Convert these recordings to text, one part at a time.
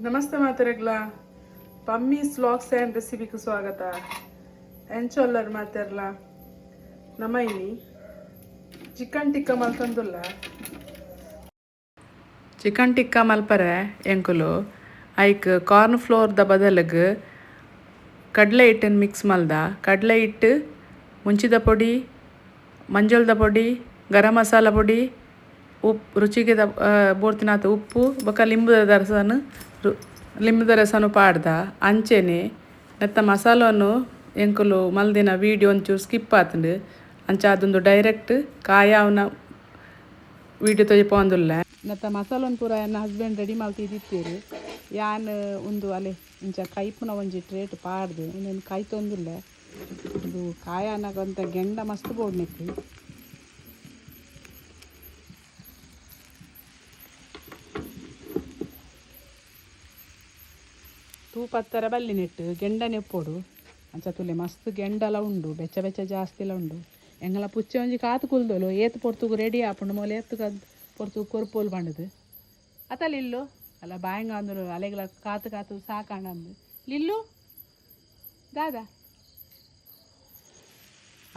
ನಮಸ್ತೆ ಮಾತಾರಗ್ಲ ಪಮ್ಮೀಸ್ vlogs and ರೆಸಿಪಿಗೆ ಸ್ವಾಗತ. ಎಂಚೋಲ್ಲರ್ ಮಾತಾರಲ್ಲ ನಮ್ಮ ಇಲ್ಲಿ ಚಿಕನ್ ಟಿಕ್ಕ ಮಲ್ತಂದುಲ್ಲ ಚಿಕನ್ ಟಿಕ್ಕ ಮಲ್ಪರೆ, ಎಂಕುಲು, ಐಕ್ ಕಾರ್ನ್ ಫ್ಲೋರ್ದ ಬದಲಿಗೆ ಕಡಲೆ ಹಿಟ್ಟನ್ನು ಮಿಕ್ಸ್ ಮಲ್ದ. ಕಡಲೆ ಹಿಟ್ಟು, ಮುಂಚಿದ ಪೊಡಿ, ಮಂಜಳದ ಪೊಡಿ, ಗರಂ ಮಸಾಲ ಪೊಡಿ ಉಪ್ಪು ರುಚಿಗೆ ದ ಬೋರ್ತಿನಾಥ ಉಪ್ಪು, ಬೊಕ ಲಿಂಬುದ ರಸನು ರು- ಲಿಂಬುದ ರಸನು ಪಾಡ್ದ, ಅಂಚೆನೆ ನೆತ್ತ ಮಸಾಲವನ್ನು ಎಂಕುಲು ಮಲ್ದಿನ ವೀಡಿಯೋ ಒಂಚೂರು ಸ್ಕಿಪ್ ಆತಂಡು. ಅಂಚ ಅದೊಂದು ಡೈರೆಕ್ಟ್ ಕಾಯ ವಿಡಿಯೋ ತೊಜಿಪೊಂದುಲ್ಲ ನೆತ್ತ ಮಸಾಲೊನ್ ಪೂರ ಎನ್ನ ಹಸ್ಬೆಂಡ್ ರೆಡಿ ಮಲ್ತಿದ್ದಿತ್ತೀರು ಯಾನ್ ಒಂದು ಅಲೆ, ಇಂಚ ಕೈಪುನ ಒಂಜಿ ಟ್ರೇಟ್ ಪಾಡ್ದು. ಇನ್ನೇನು ಕೈ ತೊಂದಿಲ್ಲ. ಇದು ಕಾಯ ಅನ್ನಕಂತ ಗೆಂಡ ಮಸ್ತ್ ಬೋಡ್ನೆಕ್ಕು ತೂಪತ್ತರ ಬಲ್ಲಿ ನೆಟ್ಟು ಗೆಂಡ ನೆಪ್ಪೋಡು ಅಂಚ ತುಲೆ ಮಸ್ತ್ ಗೆಂಡಲ ಉಂಡು, ಬೆಚ್ಚ ಬೆಚ್ಚ ಜಾಸ್ತಿಲ ಉಂಡು. ಎಂಗಲ ಪುಚ್ಚೆ ಒಂಜಿ ಕಾತು ಕುಲ್ದೋಲು, ಏತ್ ಪೊರ್ತುಗು ರೆಡಿ ಆಪುಂಡು ಮೊಲೆ ಎತ್ತು ಕದ್ ಪೊರ್ತುಗು ಕೊರ್ಪೋಲ್ ಬಂಡದು. ಅತಲಿಲ್ಲು? ಅಲ್ಲ ಬಾಯಂಗ ಅಲೆಗ್ಲ ಅಲೆಗಳ ಕಾತು ಕಾತು ಸಾಕಾಣ ಅಂದು. ಲಿಲ್ಲು? ದಾದಾ?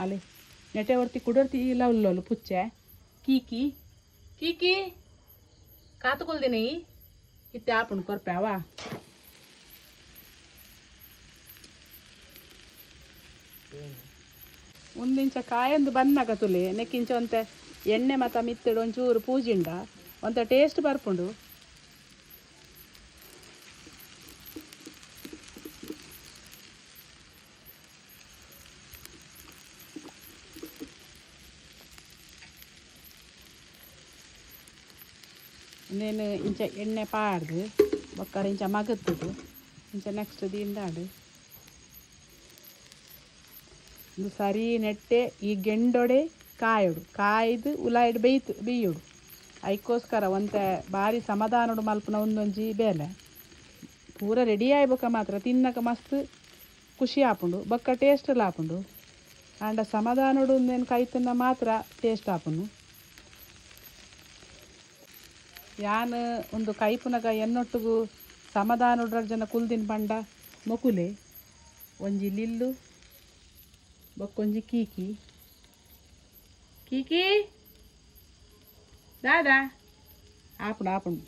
ಅಲೆ ನೆಟೆ ಹೊರ್ತಿ ಕುಡರ್ತಿ ಇಲ್ಲ ಉಲ್ಲೋಲು ಪುಚ್ಚೆ. ಕೀಕಿ? ಕೀಕಿ? ಕಾತು ಕುಲ್ದಿನಿ? ಇತ್ತೆ ಆಪುಂಡು ಕೊರ್ಪೆ ಕೊರ್ಪ್ಯಾವಾ? ಒಂದಿಂಚ ಕಾಯೊಂದು ಬನ್ನಾಗ ತುಲೆ, ನೆಕ್ಕಿಂಚ ಒಂತೆ ಎಣ್ಣೆ ಮತ ಮಿತ್ತಡು ಒಂಚೂರು ಪೂಜಿಂಡ, ಒಂತ ಟೇಸ್ಟ್ ಬರ್ಪುಂಡು. ಇನ್ನೇನು ಇಂಚ ಎಣ್ಣೆ ಪಾಡ್ದು, ಬೊಕ್ಕರ ಇಂಚ ಮಗತ್ತದು, ಇಂಚ ನೆಕ್ಸ್ಟ್ ದಿಂದಾಡು. ಇದು ಸರಿ ನೆಟ್ಟೆ, ಈ ಗೆಂಡೊಡೆ ಕಾಯೋಡು. ಕಾಯ್ದು ಉಲಾಯ್ಡು ಬೇಯ್ತು ಬೇಯೋಡು ಅದಕ್ಕೋಸ್ಕರ ಒಂತೆ ಭಾರಿ ಸಮಾಧಾನಡು ಮಲ್ಪನ ಒಂದೊಂಜಿ ಬೇಲೆ. ಪೂರ ರೆಡಿ ಆಯ್ಬೇಕ ಮಾತ್ರ, ತಿನ್ನಕ ಮಸ್ತ್ ಖುಷಿ ಆಪುಂಡು, ಬೊಕ್ಕ ಟೇಸ್ಟ್ ಆಪುಂಡು. ಆಂಡ ಸಮಾಧಾನಡು ಒಂದೇನು ಕೈ ಮಾತ್ರ ಟೇಸ್ಟ್ ಆಪುಂಡು. ಯಾನ್ ಒಂದು ಕೈಪುನಗ ಎನ್ನೊಟ್ಟಿಗೂ ಸಮಾಧಾನಡ್ರ ಜನ ಕುಲ್ದಿನ ಪಂಡ ಮೊಕುಲೆ. ಒಂಜಿ ಲಿಲ್ಲು ಬೊಕ್ಕೊಂಜಿ ಕೀಕಿ ಕೀಕಿ ದಾದಾ ಆಪುಂಡು ಆಪುಂಡು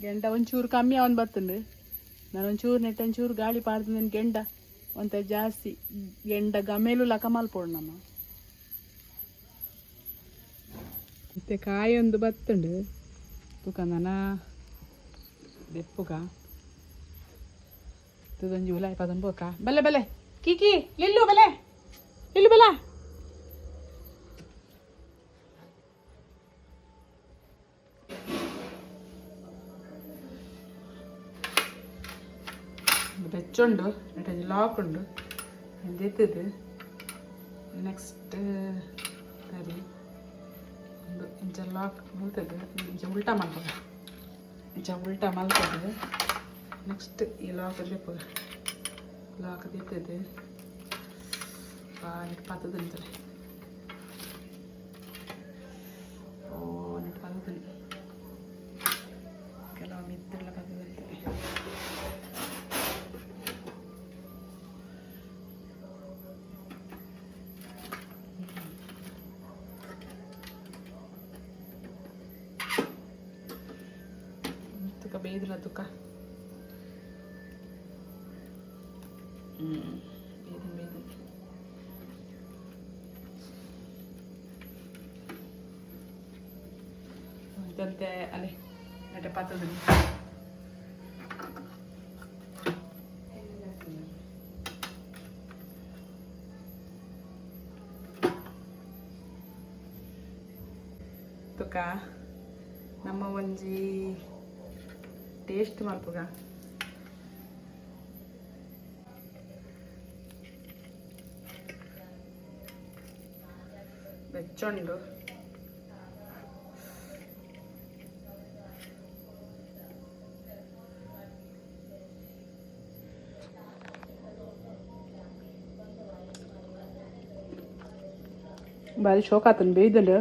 ಗೆಂಡ ಒಂಚೂರು ಕಮ್ಮಿ ಅವನು ಬರ್ತಂದು ನಾನು ಒಂಚೂರು ನೆಟ್ಟ ಒಂಚೂರು ಗಾಳಿ ಪಾಡ್ದು ಗೆಂಡ ಒಂತ ಜಾಸ್ತಿ ಗೆಂಡ ಗಮೇಲು ಲಕ ಮಲ್ಪೋಡು ನಮ್ಮ ಮತ್ತೆ ಕಾಯೊಂದು ಬತ್ತುಂಡು ತುಕಂದನ ದೆಪ್ಪುಗ ತುದೊಂಜಿ ಉಲಾಯ್ ಪದಂ ಬೋಕ ಬಲ್ಲೆ ಬಲ್ಲೆ ಕೀಕಿ ಲಿಲ್ಲು ಬಲೆ ಲಿಲ್ಲು ಬಲ ಬೆಚ್ಚುಂಡು ಎಟೊಂಜಿ ಲಾಕ್ ಉಂಡು ಎದ್ದೆತ್ತದು ನೆಕ್ಸ್ಟ್ ಸರಿ ಒಂದು ಇಂಚ ಲಾಕ್ ಮುಲ್ತದೆ ಇಂಚ ಉಲ್ಟಾ ಮಾಡ್ಬೋದು ಇಂಚ ಉಲ್ಟಾ ಮಲ್ತದೆ ನೆಕ್ಸ್ಟ್ ಈ ಲಾಕ್ ಲಿಪ್ ಲಾಕ್ ದಿತ್ತದು ನೆಟ್ ತುಕ ಬೇಯ್ದಿಲ್ಲ ತುಕ. ಹ್ಞೂ ಬೇಯ್ದು ಬೇಯ್ದು ಇದಂತೆ ಅಲೆ ನಟೆ ಪಾತ್ರದಲ್ಲಿ ತುಕ ನಮ್ಮ ಒಂಜಿ ಟೇಸ್ಟ್ ಮಲ್ಪುಗ ಬೆಚ್ಚುಂಡು ಭಾರಿ ಶೋಕ್ ಆತನ್ ಬೇಯ್ದಲು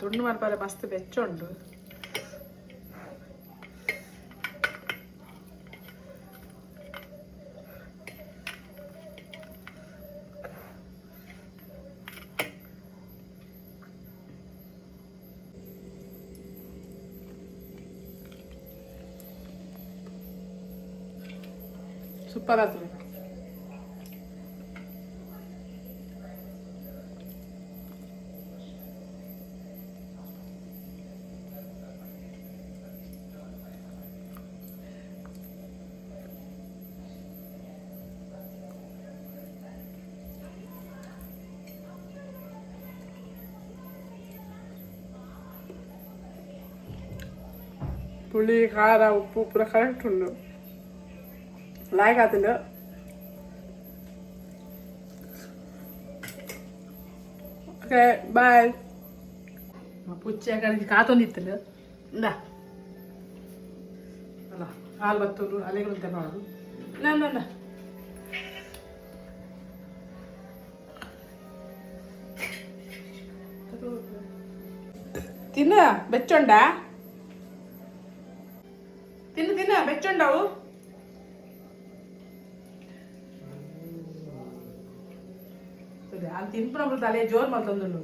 ತುಂಡು ಮಲ್ಪರೆ ಮಸ್ತ್ ಬೆಚ್ಚ ಉಂಡು ಸೂಪರ್ ಆಗ್ತದೆ പുളി ಖಾರ ಉಪ್ಪು ಪೂರ ಕರೆಕ್ಟ್ ಉಂಡು ಲಾಯ್ಕ್ ಆತಿಲ್ಲ ಓಕೆ ಬಾಯ್ ಪುಚ್ಚ ಕಡೆಗೆ ಕಾತೊಂದಿತ್ತಲ್ಲ ಇಂದ ಅಲ್ಲ ಹಾಲು ಬತ್ತೂರು ಅಲೆಗಳು ಅಂತ ಮಾಡೋದು ನನ್ನ ತಿನ್ನ ಬೆಚ್ಚೊಂಡ ಆಗ್ತದೆ ಅಲ್ಲಿ ತಿನ್ಪುನ ಬರ್ತದೆ ಅಲ್ಲೇ ಜೋರು ಮಲ್ತೊಂದುಳ್ಳು